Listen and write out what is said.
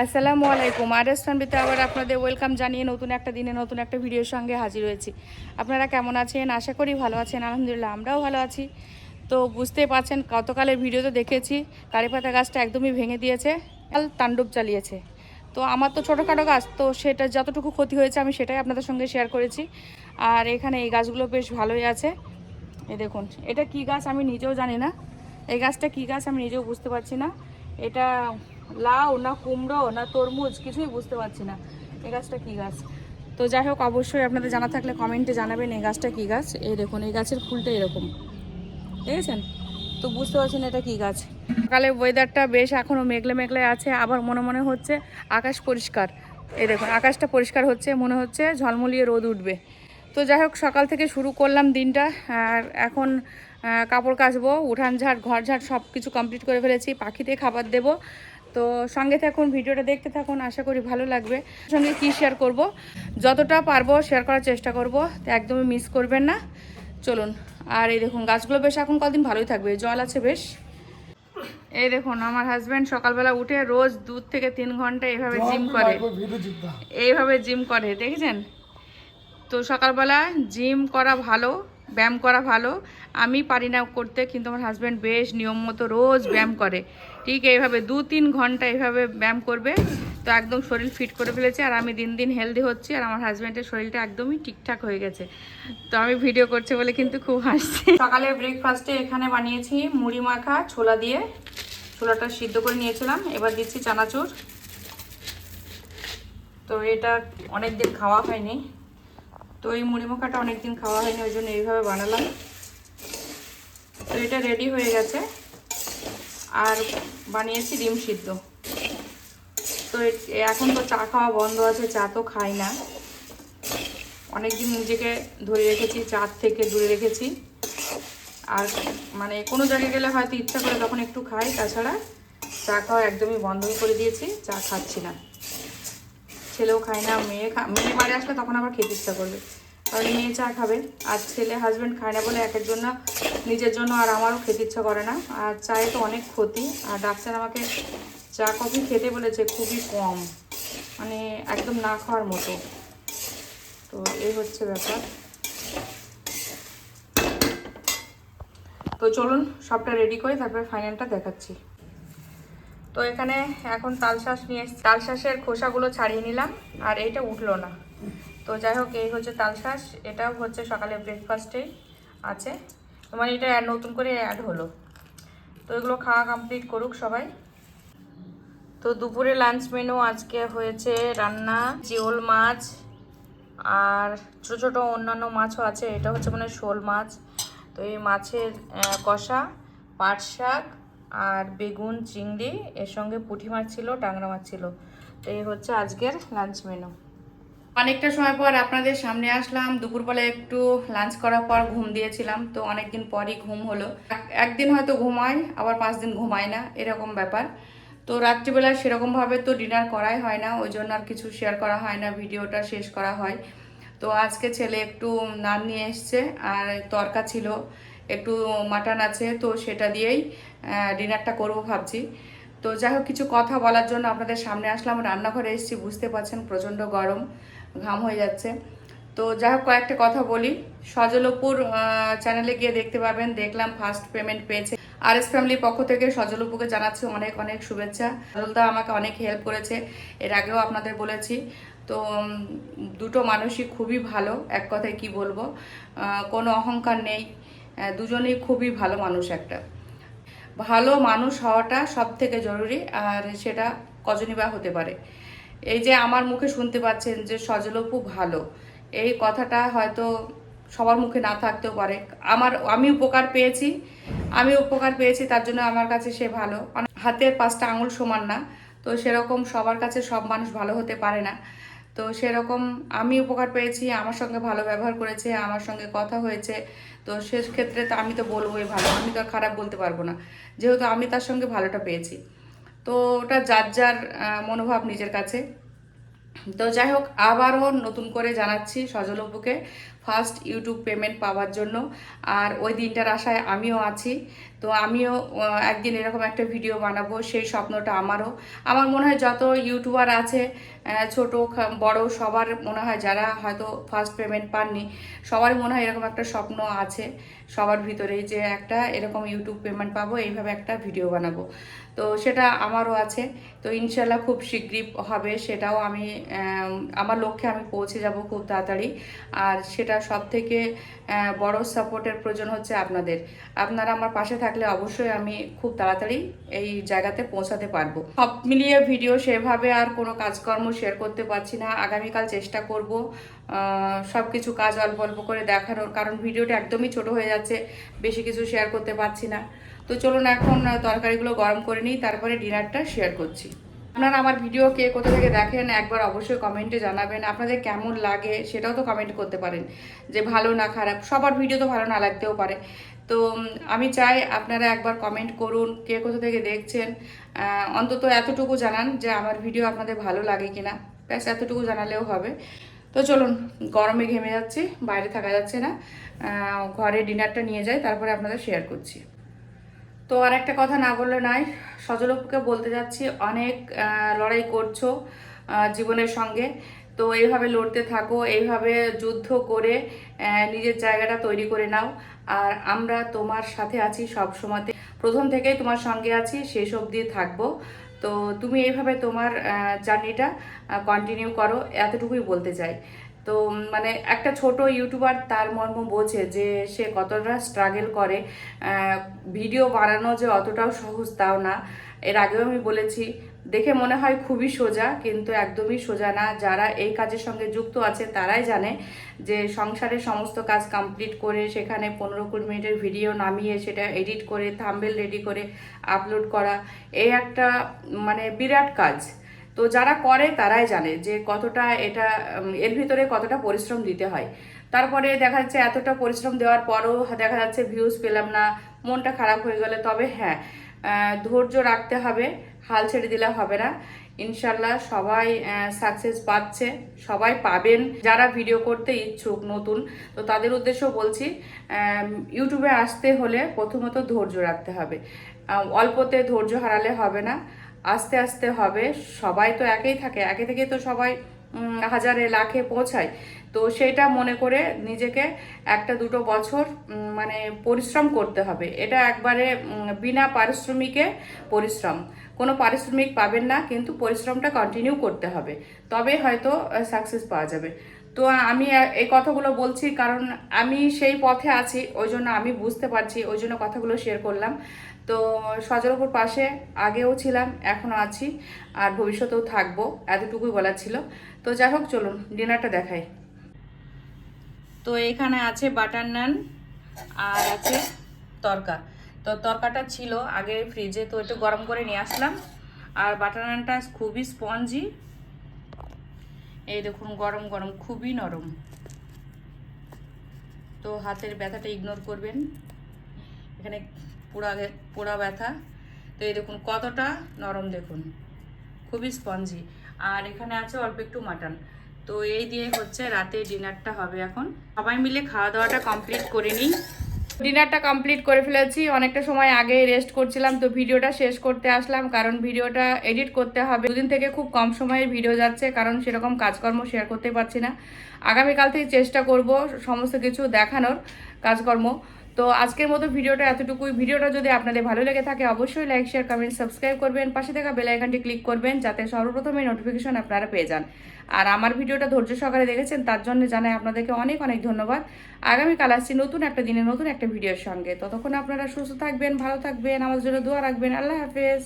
আসসালামু আলাইকুম। আর বিতে আবার আপনাদের ওয়েলকাম জানিয়ে নতুন একটা দিনে নতুন একটা ভিডিওর সঙ্গে হাজির হয়েছি। আপনারা কেমন আছেন? আশা করি ভালো আছেন। আলহামদুলিল্লাহ, আমরাও ভালো আছি। তো বুঝতেই পারছেন, গতকালের ভিডিও তো দেখেছি, কারিপাতা গাছটা একদমই ভেঙে দিয়েছে, কাল তাণ্ডব চালিয়েছে। তো আমার তো ছোটোখাটো গাছ, তো সেটা যতটুকু ক্ষতি হয়েছে আমি সেটাই আপনাদের সঙ্গে শেয়ার করেছি। আর এখানে এই গাছগুলো বেশ ভালোই আছে। এই দেখুন, এটা কি গাছ আমি নিজেও জানি না। এই গাছটা কি গাছ আমি নিজেও বুঝতে পারছি না। এটা লাউ না কুমড়ো না তরমুজ, কিছুই বুঝতে পারছি না। এই গাছটা কি গাছ? তো যাই হোক, অবশ্যই আপনাদের জানা থাকলে কমেন্টে জানাবেন এই গাছটা কি গাছ। এই দেখুন, এই গাছের ফুলটা এরকম। দেখেছেন? তো বুঝতে পারছেন এটা কি গাছ। সকালে ওয়েদারটা বেশ এখনও মেঘলে মেঘলে আছে, আবার মনে মনে হচ্ছে আকাশ পরিষ্কার। এই দেখুন, আকাশটা পরিষ্কার হচ্ছে, মনে হচ্ছে ঝলমলিয়ে রোদ উঠবে। তো যাই হোক সকাল থেকে শুরু করলাম দিনটা আর এখন কাপড় কাচবো উঠান ঝাড় ঘর ঝাড় সব কিছু কমপ্লিট করে ফেলেছি পাখিতে খাবার দেব। তো সঙ্গে থাকুন ভিডিওটা দেখতে থাকুন আশা করি ভালো লাগবে। সঙ্গে কি শেয়ার করব? যতটা পারব শেয়ার করার চেষ্টা করব তো একদমই মিস করবেন না। চলুন আর এই দেখুন গাছগুলো বেশ এখন কদিন ভালোই থাকবে জল আছে বেশ। এই দেখুন আমার হাজব্যান্ড সকালবেলা উঠে রোজ দুধ থেকে তিন ঘণ্টা এইভাবে জিম করে। এইভাবে জিম করে দেখেছেন? তো সকালবেলা জিম করা ভালো, ব্যায়াম করা ভালো। আমি পারি না করতে, কিন্তু আমার হাজব্যান্ড বেশ নিয়ম মতো রোজ ব্যায়াম করে। ঠিক এইভাবে দু তিন ঘণ্টা এইভাবে ব্যায়াম করবে, তো একদম শরীর ফিট করে ফেলেছে। আর আমি দিন দিন হেলদি হচ্ছি, আর আমার হাজব্যান্ডের শরীরটা একদমই ঠিকঠাক হয়ে গেছে। তো আমি ভিডিও করছে বলে কিন্তু খুব হাসছি। সকালে ব্রেকফাস্টে এখানে বানিয়েছি মুড়ি মাখা, ছোলা দিয়ে। ছোলাটা সিদ্ধ করে নিয়েছিলাম, এবার দিচ্ছি চানাচুর। তো এটা অনেক দিন খাওয়া হয়নি। তো এই মুড়ি মাখাটা অনেকদিন খাওয়া হয়নি, ওই জন্য এইভাবে বানালাম। তো এটা রেডি হয়ে গেছে। আর বানিয়েছি ডিম সিদ্ধ। তো এখন তো চা খাওয়া বন্ধ আছে, চা তো খাই না। অনেকদিন নিজেকে ধরে রেখেছি চা থেকে দূরে রেখেছি। আর মানে কোনো জায়গায় গেলে হয়তো ইচ্ছা করে তখন একটু খাই, তাছাড়া চা খাওয়া একদমই বন্ধই করে দিয়েছি, চা খাচ্ছি না। ছেলেও খায় না, মেয়ে মেয়ে বাড়ি আসলে তখন আবার খেতে ইচ্ছা করবে। কারণ মেয়ে চা খাবে, আর ছেলে হাজব্যান্ড খায় না বলে একের জন্য নিজের জন্য আর আমারও খেতে ইচ্ছা করে না। আর চায়ে তো অনেক ক্ষতি, আর ডাক্তার আমাকে চা, কফি খেতে বলেছে খুবই কম মানে একদম না খাওয়ার মতো। তো এই হচ্ছে ব্যাপার। তো চলুন সবটা রেডি করে তারপরে ফাইনালটা দেখাচ্ছি। তো এখানে এখন তালশাঁস নিয়ে এসেছি। খোসাগুলো ছাড়িয়ে নিলাম, আর এইটা উঠল না। তো যাই হোক, এই হচ্ছে তালশাঁস এটাও হচ্ছে সকালে ব্রেকফাস্টেই আছে। তো মানে এটা নতুন করে অ্যাড হলো। তো এগুলো খাওয়া কমপ্লিট করুক সবাই। তো দুপুরে লাঞ্চ মেনু আজকে হয়েছে রান্না জিওল মাছ, আর ছোটো ছোটো অন্যান্য মাছও আছে। এটা হচ্ছে মানে শোল মাছ। তো এই মাছের কষা, পাট শাক আর বেগুন, চিংড়ি, এর সঙ্গে পুঁটি মাছ ছিল টাংরা মাছ ছিল। তো এই হচ্ছে আজকের লাঞ্চ মেনু অনেকটা সময় পর আপনাদের সামনে আসলাম। দুপুরবেলা একটু লাঞ্চ করার পর ঘুম দিয়েছিলাম, তো অনেকদিন পরই ঘুম হলো। একদিন হয়তো ঘুমায় আবার পাঁচ দিন ঘুমায় না, এরকম ব্যাপার। তো রাত্রিবেলা সেরকমভাবে তো ডিনার করাই হয় না, ওই জন্য আর কিছু শেয়ার করা হয় না, ভিডিওটা শেষ করা হয়। তো আজকে ছেলে একটু নান নিয়ে এসছে, আর তরকা ছিল। একটু মাটন আছে, তো সেটা দিয়েই ডিনারটা করব ভাবছি। তো যাই হোক, কিছু কথা বলার জন্য আপনাদের সামনে আসলাম। রান্নাঘরে এসেছি, বুঝতে পারছেন, প্রচণ্ড গরম, ঘাম হয়ে যাচ্ছে। তো যাই হোক, কয়েকটা কথা বলি। সজলপুর চ্যানেলে গিয়ে দেখতে পাবেন দেখলাম ফার্স্ট পেমেন্ট পেয়েছে। আর এস ফ্যামিলির পক্ষ থেকে সজলপুকে জানাচ্ছি অনেক অনেক শুভেচ্ছা। সজলদা আমাকে অনেক হেল্প করেছে, এর আগেও আপনাদের বলেছি। তো দুটো মানুষই খুবই ভালো, এক কথায় কি বলব। কোনো অহংকার নেই। দুজনেই খুবই ভালো মানুষ একটা। ভালো মানুষ হওয়াটা সব থেকে জরুরি, আর সেটা কজনই বা হতে পারে। এই যে আমার মুখে শুনতে পাচ্ছেন যে সজলপু ভালো, এই কথাটা হয়তো সবার মুখে না থাকতেও পারে। আমার, আমি উপকার পেয়েছি, আমি উপকার পেয়েছি, তার জন্য আমার কাছে সে ভালো। হাতের পাঁচটা আঙুল সমান না, তো সেরকম সবার কাছে সব মানুষ ভালো হতে পারে না। তো সেরকম আমি উপকার পেয়েছি, আমার সঙ্গে ভালো ব্যবহার করেছে, আমার সঙ্গে কথা হয়েছে। তো সে ক্ষেত্রে তো আমি তো বলবোই ভালো, আমি তো খারাপ বলতে পারব না। যেহেতু আমি তার সঙ্গে ভালোটা পেয়েছি। তো ওটা যার যার মনোভাব নিজের কাছে। তো যাই হোক, আবারও নতুন করে জানাচ্ছি সজলপুকে ফার্স্ট ইউটিউব পেমেন্ট পাওয়ার জন্য। আর ওই দিনটার আশায় আমিও আছি। তো আমিও একদিন এরকম একটা ভিডিও বানাবো, সেই স্বপ্নটা আমারও। আমার মনে হয় যত ইউটিউবার আছে ছোট বড় সবার মনে হয় যারা হয়তো ফার্স্ট পেমেন্ট পাননি সবার মনে হয় এরকম একটা স্বপ্ন আছে। সবার ভিতরেই যে একটা এরকম ইউটিউব পেমেন্ট পাবো, এইভাবে একটা ভিডিও বানাবো। তো সেটা আমারও আছে। তো ইনশাল্লাহ খুব শীঘ্রই হবে, সেটাও আমি আমার লক্ষ্যে আমি পৌঁছে যাব খুব তাড়াতাড়ি। আর সেটা সব থেকে বড় সাপোর্টের প্রয়োজন হচ্ছে আপনাদের। আপনারা আমার পাশে থাকলে অবশ্যই আমি খুব তাড়াতাড়ি এই জায়গাতে পৌঁছাতে পারব। সব মিলিয়ে ভিডিও সেভাবে আর কোনো কাজকর্ম শেয়ার করতে পারছি না। আগামীকাল চেষ্টা করব সব কিছু কাজ অল্প অল্প করে দেখানোর, কারণ ভিডিওটা একদমই ছোট হয়ে যাচ্ছে। বেশি কিছু শেয়ার করতে পারছি না। তো চলুন এখন তরকারিগুলো গরম করে নিই, তারপরে ডিনারটা শেয়ার করছি। আপনারা আমার ভিডিও কে কোথা থেকে দেখেন, একবার অবশ্যই কমেন্টে জানাবেন। আপনাদের কেমন লাগে সেটাও তো কমেন্ট করতে পারেন, যে ভালো না খারাপ, সবার ভিডিও তো ভালো না লাগতেও পারে। তো আমি চাই আপনারা একবার কমেন্ট করুন, কে কোথা থেকে দেখছেন। অন্তত এতটুকু জানান যে আমার ভিডিও আপনাদের ভালো লাগে কিনা। ব্যাস, এতটুকু জানালেও হবে। তো চলুন, গরমে ঘেমে যাচ্ছি, বাইরে থাকা যাচ্ছে না। ঘরে ডিনারটা নিয়ে যাই, তারপরে আপনাদের শেয়ার করছি। তো আর একটা কথা না বললে নয় সজলপুকে বলতে যাচ্ছি, অনেক লড়াই করছ জীবনের সঙ্গে। তো এইভাবে লড়তে থাকো, এইভাবে যুদ্ধ করে নিজের জায়গাটা তৈরি করে নাও। আর আমরা তোমার সাথে আছি সব সময়তে প্রথম থেকেই তোমার সঙ্গে আছি, শেষ অবধি থাকব। তো তুমি এইভাবে তোমার জার্নিটা কন্টিনিউ করো, এতটুকুই বলতে চাই। তো মানে একটা ছোট ইউটিউবার তার মর্ম বোঝে যে সে কতটা স্ট্রাগল করে। ভিডিও বানানো যে অতটাও সহজ তাও না। এর আগেও আমি বলেছি, দেখে মনে হয় খুবই সোজা, কিন্তু একদমই সোজা না। যারা এই কাজের সঙ্গে যুক্ত আছে, তারাই জানে যে সংসারের সমস্ত কাজ কমপ্লিট করে সেখানে পনেরো কুড়ি মিনিটের ভিডিও নামিয়ে সেটা এডিট করে থাম্বেল রেডি করে আপলোড করা এই একটা মানে বিরাট কাজ। তো যারা করে, তারাই জানে যে কতটা এটা এর ভিতরে কতটা পরিশ্রম দিতে হয়। তারপরে দেখা যাচ্ছে এতটা পরিশ্রম দেওয়ার পরও দেখা যাচ্ছে ভিউজ পেলাম না, মনটা খারাপ হয়ে গেলে, তবে হ্যাঁ ধৈর্য রাখতে হবে, হাল ছেড়ে দিলে হবে না। ইনশাল্লাহ সবাই সাকসেস পাচ্ছে, সবাই পাবেন। যারা ভিডিও করতে ইচ্ছুক, নতুন, তো তাদের উদ্দেশ্য বলছি ইউটিউবে আসতে হলে প্রথমত ধৈর্য রাখতে হবে। অল্পতে ধৈর্য হারালে হবে না, আস্তে আস্তে হবে। সবাই তো একেই থাকে, একে থেকে তো সবাই হাজারে লাখে পৌঁছায়। তো সেটা মনে করে নিজেকে একটা দুটো বছর মানে পরিশ্রম করতে হবে। এটা একবারে বিনা পারিশ্রমিকে পরিশ্রম। কোনো পারিশ্রমিক পাবেন না, কিন্তু পরিশ্রমটা কন্টিনিউ করতে হবে। তবে হয়তো সাকসেস পাওয়া যাবে। তো আমি এই কথাগুলো বলছি কারণ আমি সেই পথে আছি, ওই জন্য আমি বুঝতে পারছি, ওই জন্য কথাগুলো শেয়ার করলাম। তো সজলপুর পাশে আগেও ছিলাম এখনও আছি, আর ভবিষ্যতেও থাকব, এতটুকুই বলার ছিল। তো যাই হোক, চলুন, ডিনারটা দেখাই। তো এখানে আছে বাটার নান আর আছে তরকা। তো তরকাটা ছিল আগে ফ্রিজে তো একটু গরম করে নিয়ে আসলাম। আর বাটার নানটা খুবই স্পঞ্জি এই দেখুন, গরম গরম, খুবই নরম। তো হাতের ব্যথাটা ইগনোর করবেন। এখানে পোড়া পোড়া ব্যথা। তো এই দেখুন, কতটা নরম দেখুন। খুবই স্পঞ্জি আর এখানে আছে অল্প একটু মাটন। তো এই দিয়ে হচ্ছে রাতে ডিনারটা হবে এখন। সবাই মিলে খাওয়া দাওয়াটা কমপ্লিট করে নিই। ডিনারটা কমপ্লিট করে ফেলেছি। অনেকটা সময় আগে রেস্ট করছিলাম, তো ভিডিওটা শেষ করতে আসলাম, কারণ ভিডিওটা এডিট করতে হবে। দুদিন থেকে খুব কম সময়ে ভিডিও যাচ্ছে, কারণ সেরকম কাজকর্ম শেয়ার করতে পারছি না। আগামীকাল থেকে চেষ্টা করব সমস্ত কিছু দেখানোর কাজকর্ম। তো আজকের মতো ভিডিওটা এতটুকুই। ভিডিওটা যদি আপনাদের ভালো লেগে থাকে, অবশ্যই লাইক শেয়ার কমেন্ট সাবস্ক্রাইব করবেন। পাশে থাকা বেল আইকনটি ক্লিক করবেন, যাতে সর্বপ্রথমে নোটিফিকেশন আপনারা পেয়ে যান। আর আমার ভিডিওটা ধৈর্য সহকারে দেখেছেন, তার জন্য জানাই আপনাদেরকে অনেক অনেক ধন্যবাদ। আগামীকাল আসছি নতুন একটা দিনে, নতুন একটা ভিডিওর সঙ্গে। ততক্ষণ আপনারা সুস্থ থাকবেন, ভালো থাকবেন, আমার জন্য দোয়া রাখবেন। আল্লাহ হাফেজ।